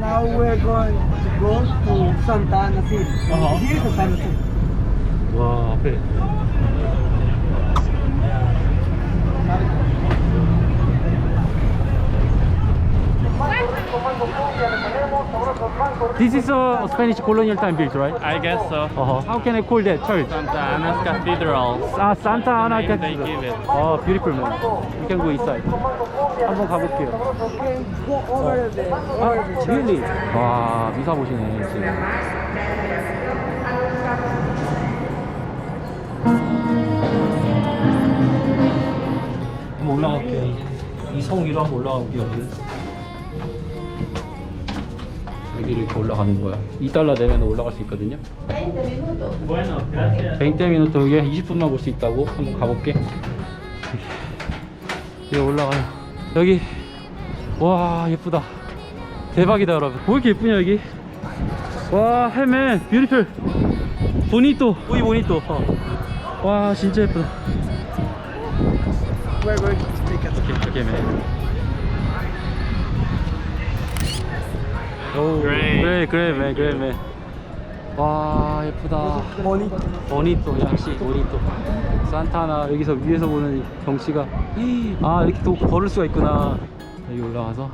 now we're going to go to Santa Ana City. Uh-huh. Here is Santa Ana City. 와 앞에 This is a Spanish colonial time built, right? I guess so. Uh-huh. How can I call that church? Santa Ana's Cathedral. 아, Santa Ana name they Cathedral. give it. 아, beautiful man. We can go inside. 한번 가볼게요. Okay, go over the, over the church. Really? 와, 미사 보시네, 지금. 한번 올라갈게요. 이 성 위로 한번 올라가 볼게요. 이렇게 올라가는 거야. 2달러 내면 올라갈 수 있거든요. Bueno, gracias. 20 미니트 여기 20분만 볼 수 있다고 한번 가볼게. 여기 올라가요. 여기 와 예쁘다. 대박이다 여러분. 왜 이렇게 예쁘냐 여기? 와 헤맨 뷰티풀. 보니또 우이 보니또. 어. 와 진짜 예쁘다. 오케이 오케이 맨. 오 Great. 그래 그래 맨 그래 맨. 와 예쁘다. bonito. 보니또 역시 보니또 산타나 여기서 위에서 보는 이 경치가 아 이렇게 또 걸을 수가 있구나 여기 올라가서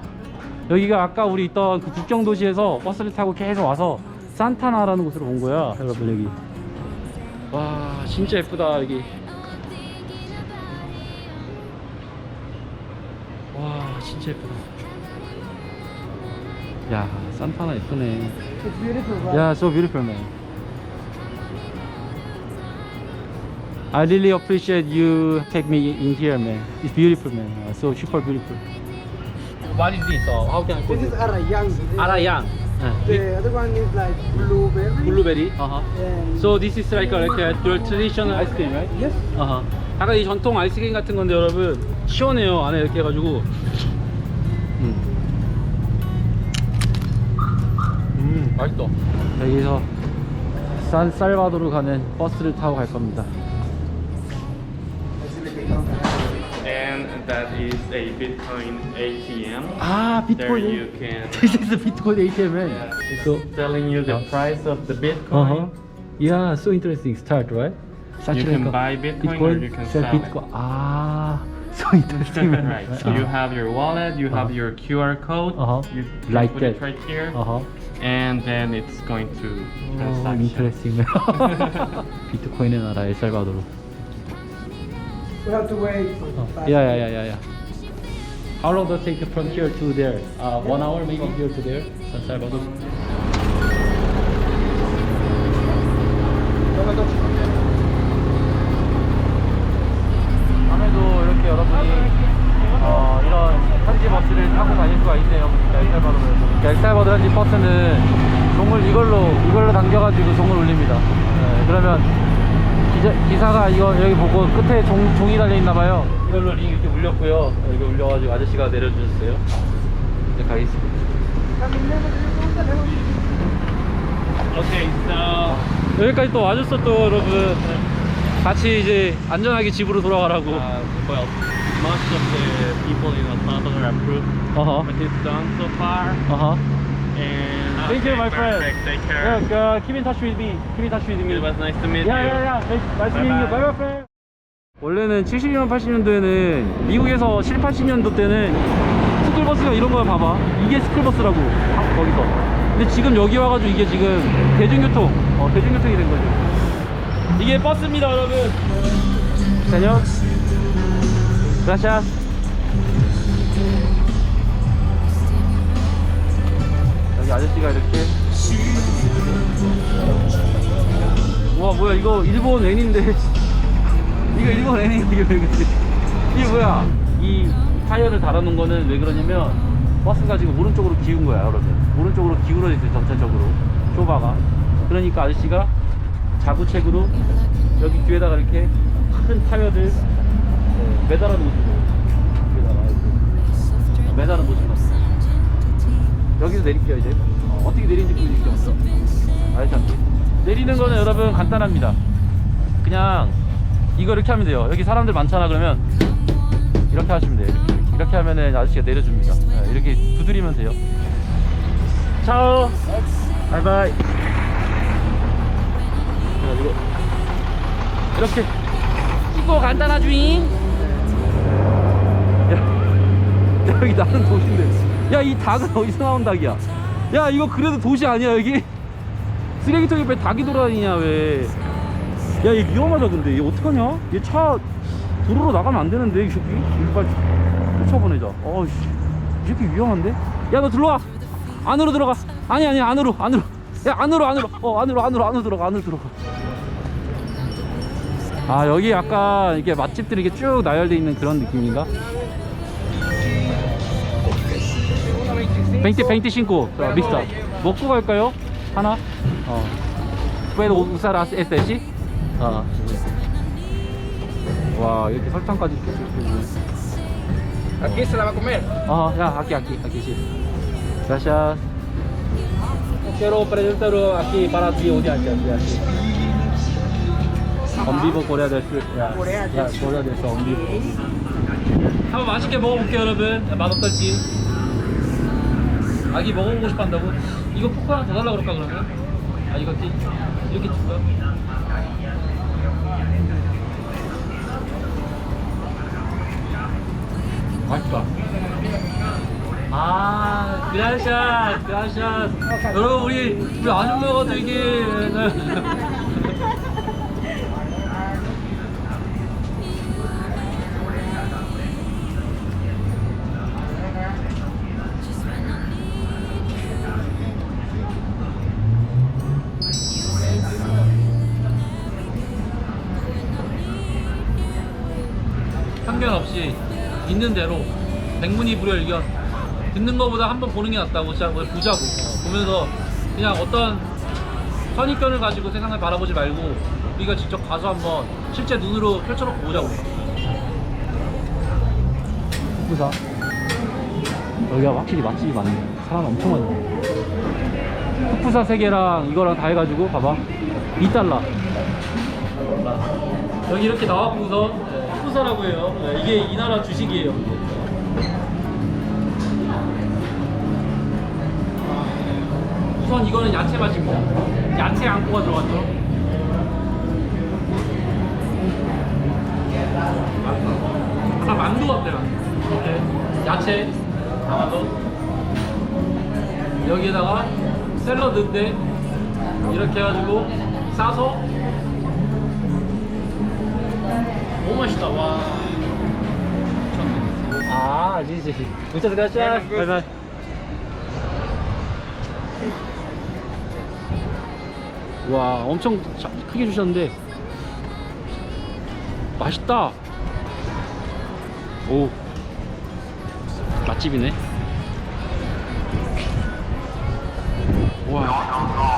여기가 아까 우리 있던 그 국경 도시에서 버스를 타고 계속 와서 산타나라는 곳으로 온 거야 여러분 여기 와 진짜 예쁘다 여기 와 진짜 예쁘다 야 산타나 예쁘네 It's beautiful, right? Yeah, so beautiful, man. I really appreciate you take me in here, man. It's beautiful, man. Uh, so super beautiful. What is this? Uh, how can I This is arayang. Arayang. The other one is like blueberry. Blueberry. Uh huh. And So this is like a, like a traditional ice cream, right? yes. Uh huh. 약간 이 전통 아이스크림 같은 건데 여러분 시원해요 안에 이렇게 해가지고. 음. 음 맛있다. 여기서 산살바도르 가는 버스를 타고 갈 겁니다. And that is a Bitcoin ATM. 아 There 비트코인. you can. This is the Bitcoin ATM. man. It's So telling you the Yeah. price of the uh Bitcoin. huh. Yeah, so interesting. Start right. You can buy Bitcoin or you can sell it. Bitcoin. Ah, so interesting. man. right. So you have your wallet, you have Uh-huh. your QR code. Uh-huh. You can Like put it that. right here, Uh huh. and then it's going to Oh, transaction. interesting. 비트코인의 나라 엘살바도르. We have to wait for 어. five Yeah, yeah, yeah, yeah, yeah. How long does it take from here to there? Uh, one hour maybe here to there, San Salvador. 밤에도 엘살바도르 현지 버스는 종을 이걸로 이걸로 당겨가지고 종을 울립니다. 네, 그러면 기자, 기사가 이거 여기 보고 끝에 종, 종이 달려 있나 봐요. 이걸로 링 이렇게 울렸고요. 여기 울려가지고 아저씨가 내려주셨어요. 이제 가겠습니다. Okay, so 여기까지 또 와줬어 또 여러분. 같이 이제 안전하게 집으로 돌아가라고. well, most of the people in El Salvador approve 어허. what he's done so far, 어허. and Thank you, my friend. perfect. Take Yeah, care. uh, keep in touch with me. Keep in touch with me. It was nice to meet 야, you. 야, 야. Nice meeting you. Bye, bye, friend. 원래는 70년, 80년도에는 미국에서 7, 80년도 때는 스쿨버스가 이런 거야 봐봐. 이게 스쿨버스라고. 아, 거기서. 근데 지금 여기 와가지고 이게 지금 대중교통, 어, 대중교통이 된 거죠. 이게 버스입니다, 여러분. 세뇨. Gracias. 여기 아저씨가 이렇게. 와 뭐야 이거 일본 N인데. 이거 일본 N인데 이게 왜 그래 이게 뭐야? 이 타이어를 달아놓은 거는 왜 그러냐면 버스가 지금 오른쪽으로 기운 거야 여러분. 오른쪽으로 기울어 있어요 전체적으로. 쇼바가. 그러니까 아저씨가 자구책으로 여기 뒤에다가 이렇게 큰 타이어를 네, 매달아 이렇게. 매달아 놓으신 거예요 여기서 내릴게요 이제. 어, 어떻게 내리는지 보여드릴게요 먼저 아저씨한테 내리는 거는 여러분 간단합니다. 그냥 이거 이렇게 하면 돼요. 여기 사람들 많잖아 그러면. 이렇게 하시면 돼요 이렇게, 이렇게 하면은 아저씨가 내려줍니다. 네, 이렇게 두드리면 돼요. 차오. 바이바이. 그래가지고 이렇게. 찍고 간단하 주인. 여기 나는 도시인데. 야, 이 닭은 어디서 나온 닭이야? 야, 이거 그래도 도시 아니야, 여기? 쓰레기통 옆에 닭이 돌아다니냐, 왜? 야, 얘 위험하다, 근데. 얘 어떡하냐? 얘 차 도로로 나가면 안 되는데, 이 새끼? 빨리 쫓아보내자. 어이씨. 이 새끼 위험한데? 야, 너 들어와! 안으로 들어가! 아니, 아니, 안으로, 안으로. 야, 안으로, 안으로. 어, 안으로, 안으로, 안으로 들어가, 안으로 들어가. 아, 여기 약간 이게 맛집들이 이렇게 쭉 나열돼 있는 그런 느낌인가? 20, 25 자, 믹스다 먹고 갈까요? 하나? 어 este sí? 아 와, 이렇게 설탕까지 이렇게 이렇게 Aquí se la va a comer. 아, 야, aquí, aquí, aquí, sí. Gracias. Quiero preguntarlo aquí para ti un día. 엄비버 코리아 del Sur. 야, 코리아 del 야, 코리아 del Sur, 엄비버. 한번 맛있게 먹어볼게요, 여러분. 맛없을지. 아기 먹어보고 싶어 한다고? 이거 포크 하나 더 달라고 그럴까, 그러면? 아, 이거 이렇게, 이렇게 줄까? 맛있다. 아, 그라샤스, 그라샤스. 여러분, 우리, 우리 아줌마가 되게. 편견 없이 있는 대로 백문이 불여일견 듣는 것보다 한번 보는 게 낫다고 진짜 뭘 보자고. 보면서 그냥 어떤 선입견을 가지고 세상을 바라보지 말고 우리가 직접 가서 한번 실제 눈으로 펼쳐놓고 보자고. 부사 여기가 확실히 맛집이 많네. 사람 엄청 많네. 푸푸사 세 개랑 이거랑 다 해가지고 봐봐. 2달러. 여기 이렇게 나와보고서 푸푸사라고 해요. 네, 이게 이 나라 주식이에요. 우선 이거는 야채 맛입니다. 야채 앙코가 들어갔죠? 아까 만두 같아요. 이렇게 야채 담아서 여기에다가 샐러드인데 이렇게 해가지고 싸서 너무 맛있다 와 아, 지지. 문자 들어가자. 네, 네, 네. 바이바이. 와, 엄청 자- 크게 주셨는데. 맛있다. 오. 맛집이네. 와.